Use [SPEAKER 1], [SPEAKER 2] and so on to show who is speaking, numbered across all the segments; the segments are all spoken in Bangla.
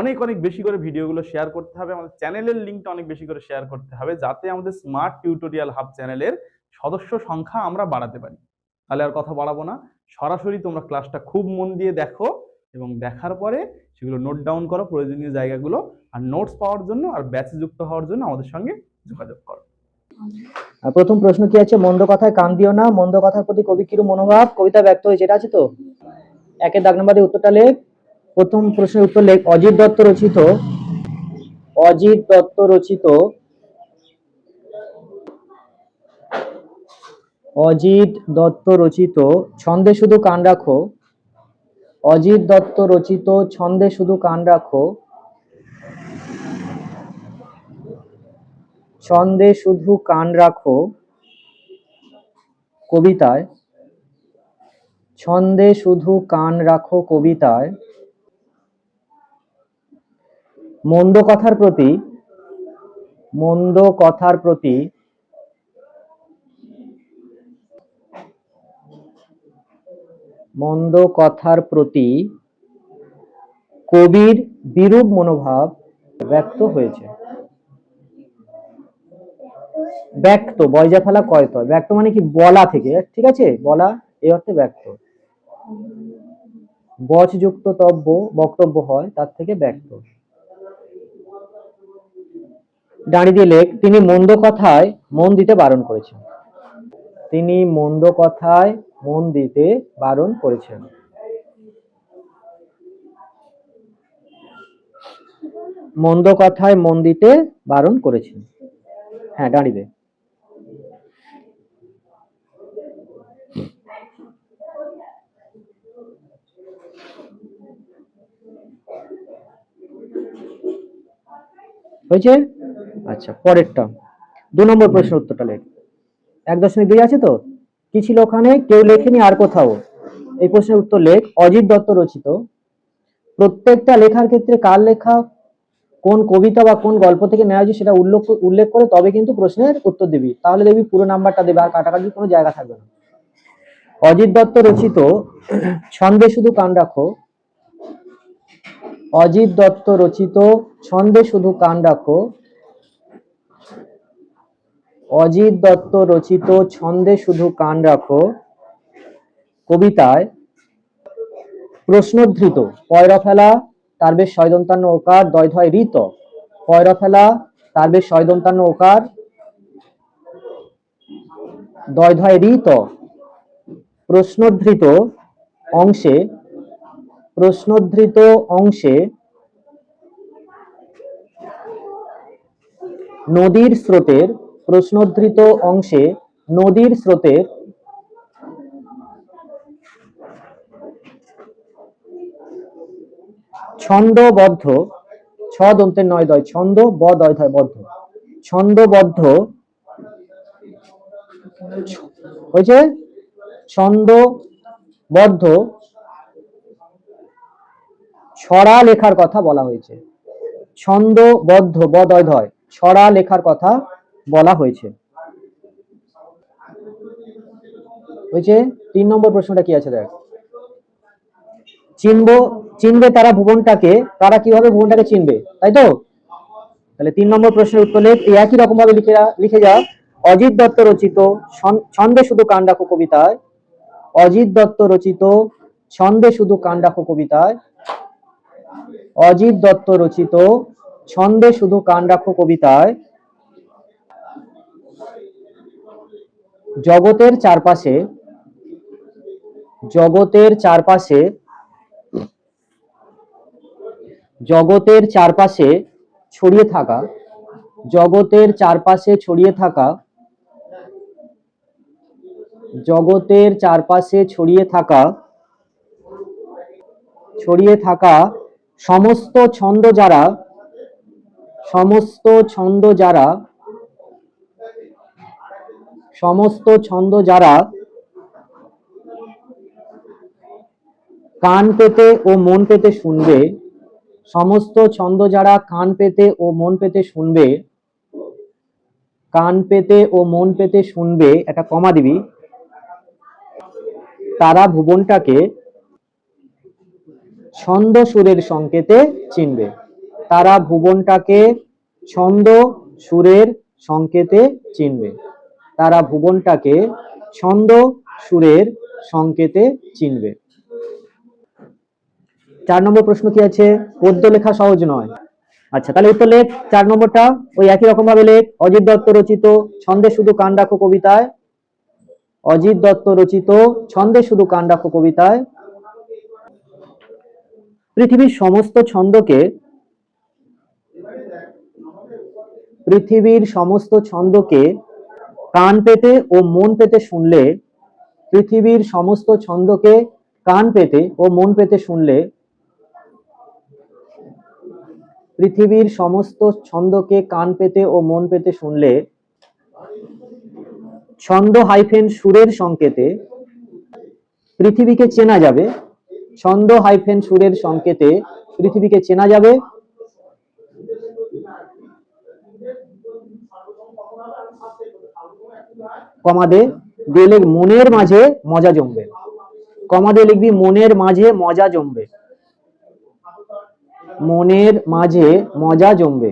[SPEAKER 1] অনেক অনেক বেশি করে ভিডিওগুলো শেয়ার করতে হবে। আমাদের চ্যানেলের লিঙ্কটা অনেক বেশি করে শেয়ার করতে হবে, যাতে আমাদের স্মার্ট টিউটোরিয়াল হাব চ্যানেলের সদস্য সংখ্যা আমরা বাড়াতে পারি। তাহলে আর কথা বাড়াবো না। সরাসরি তোমরা ক্লাসটা খুব মন দিয়ে দেখো এবং দেখার পরে সেগুলো নোট ডাউন করো, প্রয়োজনীয় জায়গাগুলো আর নোটস পাওয়ার জন্য আর ব্যাচে যুক্ত হওয়ার জন্য আমাদের সঙ্গে যোগাযোগ করো।
[SPEAKER 2] প্রথম প্রশ্ন কি আছে? মন্দ কথায় কান দিও না। মন্দ কথার প্রতি কবি কিরু মনোভাব? কবিতা ব্যক্ত হয়েছে, এটা আছে তো? একের দাগ নম্বরে উত্তরটা লেখ। প্রথম প্রশ্নের উত্তর লেখ। অজিত দত্ত রচিত। অজিত দত্ত রচিত। অজিত দত্ত রচিত। ছন্দে শুধু কান রাখো। অজিত দত্ত রচিত। ছন্দে শুধু কান রাখো। ছন্দে শুধু কান রাখো। কবিতায়। ছন্দে শুধু কান রাখো কবিতায়। মন্দ কথার প্রতি মন্দ কথার প্রতি মন্দ কথার প্রতি কবির বিরূপ মনোভাব ব্যক্ত হয়েছে। ব্যক্ত বয়জা ফেলা কয়ত? ব্যক্ত মানে কি বলা থেকে, ঠিক আছে? বলা, এই অর্থে ব্যক্ত। বচযুক্ত তব্য, বক্তব্য হয়, তার থেকে ব্যক্ত। দাঁড়িয়ে দিয়ে লেখ, তিনি মন্দ কথায় মন দিতে বারণ করেছেন। তিনি মন্দ কথায় মন দিতে বারণ করেছেন। মন্দ কথায় মন দিতে বারণ করেছেন। হ্যাঁ দাঁড়িয়ে হয়েছে? আচ্ছা পরেরটা। দু নম্বর প্রশ্নের উত্তরটা লেখ। এক দশমিক দুই আছে তো? কি ছিল ওখানে? কেউ লেখেনি আর কোথাও। এই প্রশ্নের উত্তর লেখ। অজিত দত্ত রচিত। প্রত্যেকটা লেখার ক্ষেত্রে কার লেখা, কোন কবিতা বা কোন গল্প থেকে নেওয়া হয়েছে সেটা উল্লেখ উল্লেখ করে তবে কিন্তু প্রশ্নের উত্তর দিবি। তাহলে দেখবি পুরো নাম্বারটা দেবে আর কাটাকাটির কোনো জায়গা থাকবে না। অজিত দত্ত রচিত, ছন্দে শুধু কান রাখো। অজিত দত্ত রচিত, ছন্দে শুধু কান রাখো। অজিত দত্ত রচিত ছন্দে শুধু কান রাখো, কবিতায় প্রশ্নধৃত পয়রা ফেলা, তার বেশ শয়দন্তান্ন ওকার দয় ধয় ঋত পয়রা ফেলা, তার বেশ শয়দন্তান্ন ওকার দয় ধয় ঋত প্রশ্নধৃত অংশে প্রশ্নধৃত অংশে নদীর স্রোতের প্রশ্নধৃত অংশে নদীর স্রোতের ছন্দবদ্ধ ছ দন্তের নয় দয়, ছন্দ ব দয় ধয় বদ্ধ। ছন্দবদ্ধ হয়েছে? ছন্দবদ্ধ ছড়া লেখার কথা বলা হয়েছে। ছন্দবদ্ধ বদয় ধয়, ছড়া লেখার কথা বলা হয়েছে। হয়েছে? তিন নম্বর প্রশ্নটা কি আছে দেখ। চিনবো, চিনবে তারা ভুবনটাকে, তারা কীভাবে ভুবনটাকে চিনবে, তাই তো? তাহলে তিন নম্বর প্রশ্নের উত্তর এই একই রকম ভাবে লিখে লিখে যা। অজিত দত্ত রচিত ছন্দে শুধু কান কবিতায়। অজিত দত্ত রচিত ছন্দে শুধু কান কবিতায়। অজিত দত্ত রচিত ছন্দে শুধু কান কবিতায়। জগতের চারপাশে জগতের চারপাশে জগতের চারপাশে ছড়িয়ে থাকা, জগতের চারপাশে ছড়িয়ে থাকা, জগতের চারপাশে ছড়িয়ে থাকা ছড়িয়ে থাকা সমস্ত ছন্দ যারা, সমস্ত ছন্দ যারা সমস্ত ছন্দ যারা কান পেতে ও মন পেতে শুনবে, সমস্ত ছন্দ যারা কান পেতে ও মন পেতে শুনবে, কান পেতে ও মন পেতে শুনবে, একটা কমা দিবি, তারা ভুবনটাকে ছন্দ সুরের সংকেতে চিনবে। তারা ভুবনটাকে ছন্দ সুরের সংকেতে চিনবে। তারা ভুবনটাকে ছন্দ সুরের সংকেতে চিনবে। চার নম্বর প্রশ্ন কি আছে? পদ্য লেখা সহজ নয়। আচ্ছা তাহলে উত্তর লেখ। চার নম্বরটা ওই একই রকম ভাবে লেখ। অজিত দত্ত রচিত ছন্দে শুধু কান রাখো কবিতায়। অজিত দত্ত রচিত ছন্দে শুধু কান রাখো কবিতায়। পৃথিবীর সমস্ত ছন্দকে পৃথিবীর সমস্ত ছন্দকে কান পেতে ও মন পেতে শুনলে পৃথিবীর সমস্ত ছন্দকে কান পেতে ও মন পেতে শুনলে পৃথিবীর সমস্ত ছন্দকে কান পেতে ও মন পেতে শুনলে ছন্দ হাইফেন সুরের সংকেতে পৃথিবীকে চেনা যাবে। ছন্দ হাইফেন সুরের সংকেতে পৃথিবীকে চেনা যাবে। কমাদে দিয়ে মনের মাঝে মজা জমবে। কমাদে লিখবি, মনের মাঝে মজা জমবে। মনের মাঝে মজা জমবে।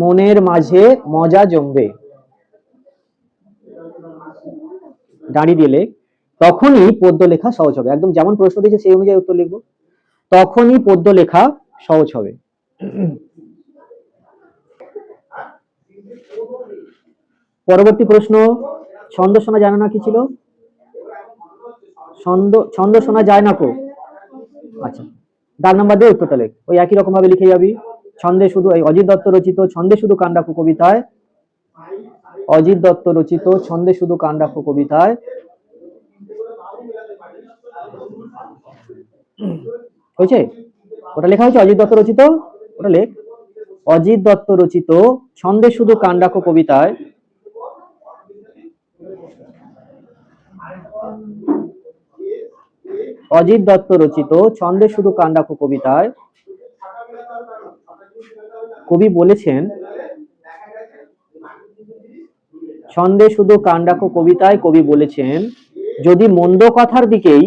[SPEAKER 2] মনের মাঝে মজা জমবে। দাঁড়িয়ে দিলে তখনই পদ্য লেখা সহজ হবে। একদম যেমন প্রশ্ন দিয়েছে সেই অনুযায়ী উত্তর লিখব। তখনই পদ্য লেখা সহজ হবে। পরবর্তী প্রশ্ন, ছন্দ শোনা জানো না কি ছিল? ছন্দ ছন্দ শোনা যায় না কো। আচ্ছা ডাক নাম্বার দিয়ে উত্তরটা লেখ। ওই একই রকম ভাবে লিখে যাবি। ছন্দে শুধু, এই অজিত দত্ত রচিত, ছন্দে শুধু কান্ডাকু কবিতায়। অজিত দত্ত রচিত, ছন্দে শুধু কান্ডাকু কবিতায়। হয়েছে? ওটা লেখা হয়েছে অজিত দত্ত রচিত? ওটা লেখ। অজিত দত্ত রচিত ছন্দে শুধু কান্ডাকু কবিতায়। অজিত দত্ত রচিত ছন্দে শুধু কান্ডাকু কবিতায়। কবি বলেছেন, ছন্দে শুধু কান্ডাকু কবিতায়, কবি বলেছেন, যদি মন্দ কথার দিকেই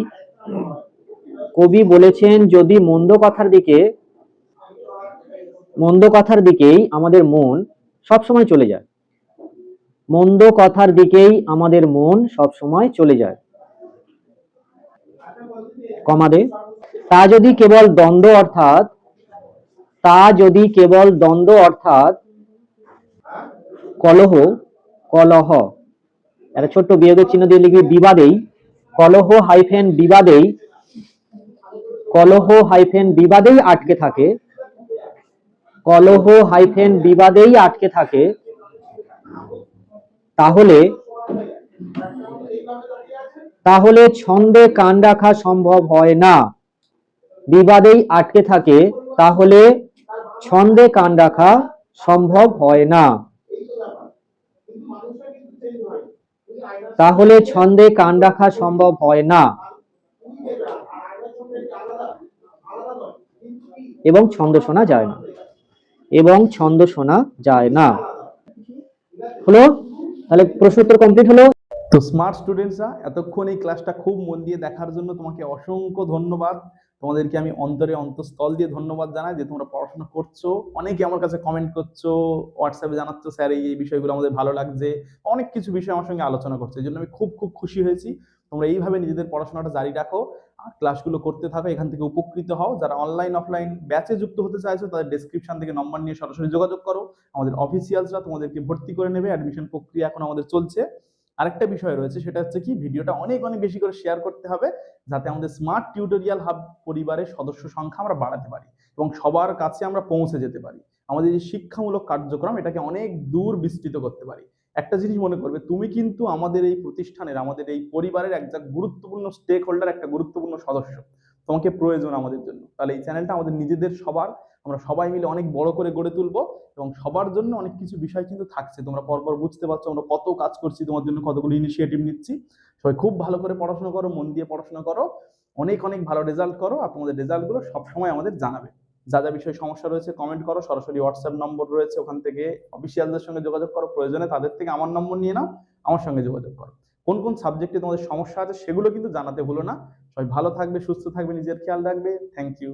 [SPEAKER 2] কবি বলেছেন, যদি মন্দ কথার দিকে মন্দ কথার দিকেই আমাদের মন সব সময় চলে যায়। মন্দ কথার দিকেই আমাদের মন সব সময় চলে যায়। কমাদে, তা যদি কেবল দ্বন্দ্ব অর্থাৎ, তা যদি কেবল দ্বন্দ্ব অর্থাৎ কলহ কলহ, একটা ছোট্ট বিয়োগের চিহ্ন দিয়ে লিখবি বিবাদেই, কলহ হাইফেন বিবাদেই, কলহ হাইফেন বিবাদেই আটকে থাকে। কলহ হাইফেন বিবাদেই আটকে থাকে। তাহলে তাহলে ছন্দে কান রাখা সম্ভব হয় না। বিবাদেই আটকে থাকে, তাহলে ছন্দে কান রাখা সম্ভব হয় না। তাহলে ছন্দে কান রাখা সম্ভব হয় না। এবং ছন্দ শোনা যায় না। এবং ছন্দ শোনা যায় না। হলো? তাহলে প্রশ্ন উত্তর কমপ্লিট হলো?
[SPEAKER 1] তো স্মার্ট স্টুডেন্টসরা এতক্ষণ এই ক্লাসটা খুব মন দিয়ে দেখার জন্য তোমাকে অসংখ্য ধন্যবাদ। তোমাদেরকে আমি অন্তরে অন্তঃস্থল দিয়ে ধন্যবাদ জানাই যে তোমরা পড়াশোনা করছ। অনেকে আমার কাছে কমেন্ট করছ হোয়াটসঅ্যাপে জানাচ্ছ, স্যার এই বিষয়গুলো আমাদের ভালো লাগছে। অনেক কিছু বিষয় আমার সঙ্গে আলোচনা করছে। এই জন্য আমি খুব খুব খুশি হয়েছি। তোমরা এইভাবে নিজেদের পড়াশোনাটা জারি রাখো। ক্লাসগুলো করতে থাকো, এখান থেকে উপকৃত হও। যারা অনলাইন অফলাইন ব্যাচে যুক্ত হতে চাইছো, তাদের ডেসক্রিপশন থেকে নম্বর নিয়ে সরাসরি যোগাযোগ করো। আমাদের অফিসিয়ালসরা তোমাদেরকে ভর্তি করে নেবে অ্যাডমিশন প্রক্রিয়া এখন আমাদের চলছে। আরেকটা বিষয় রয়েছে, সেটা হচ্ছে কি, ভিডিওটা অনেক অনেক বেশি করে শেয়ার করতে হবে, যাতে আমাদের স্মার্ট টিউটোরিয়াল হাব পরিবারের সদস্য সংখ্যা আমরা বাড়াতে পারি এবং সবার কাছে আমরা পৌঁছে যেতে পারি। আমাদের যে শিক্ষামূলক কার্যক্রম, এটাকে অনেক দূর বিস্তৃত করতে পারি। একটা জিনিস মনে করবে, তুমি কিন্তু আমাদের এই প্রতিষ্ঠানের, আমাদের এই পরিবারের একটা গুরুত্বপূর্ণ স্টেক হোল্ডার একটা গুরুত্বপূর্ণ সদস্য। তোমাকে প্রয়োজন আমাদের জন্য। তাহলে এই চ্যানেলটা আমাদের নিজেদের, সবার, আমরা সবাই মিলে অনেক বড় করে গড়ে তুলবো এবং সবার জন্য অনেক কিছু বিষয় কিন্তু থাকছে। তোমরা পরপর বুঝতে পারছ, আমরা কত কাজ করছি, তোমার জন্য কতগুলো ইনিশিয়েটিভ নিচ্ছি। সবাই খুব ভালো করে পড়াশোনা করো, মন দিয়ে পড়াশোনা করো। অনেক অনেক ভালো রেজাল্ট করো আর তোমাদের রেজাল্টগুলো সবসময় আমাদের জানাবে। যা যা বিষয়ে সমস্যা রয়েছে কমেন্ট করো। সরাসরি হোয়াটসঅ্যাপ নম্বর রয়েছে, ওখান থেকে অফিসিয়ালদের সঙ্গে যোগাযোগ করো। প্রয়োজনে তাদের থেকে আমার নম্বর নিয়ে নাও, আমার সঙ্গে যোগাযোগ করো। কোন কোন সাবজেক্টে তোমাদের সমস্যা আছে সেগুলো কিন্তু জানাতে ভুলো না। সবাই ভালো থাকবে, সুস্থ থাকবে, নিজের খেয়াল রাখবে। Thank you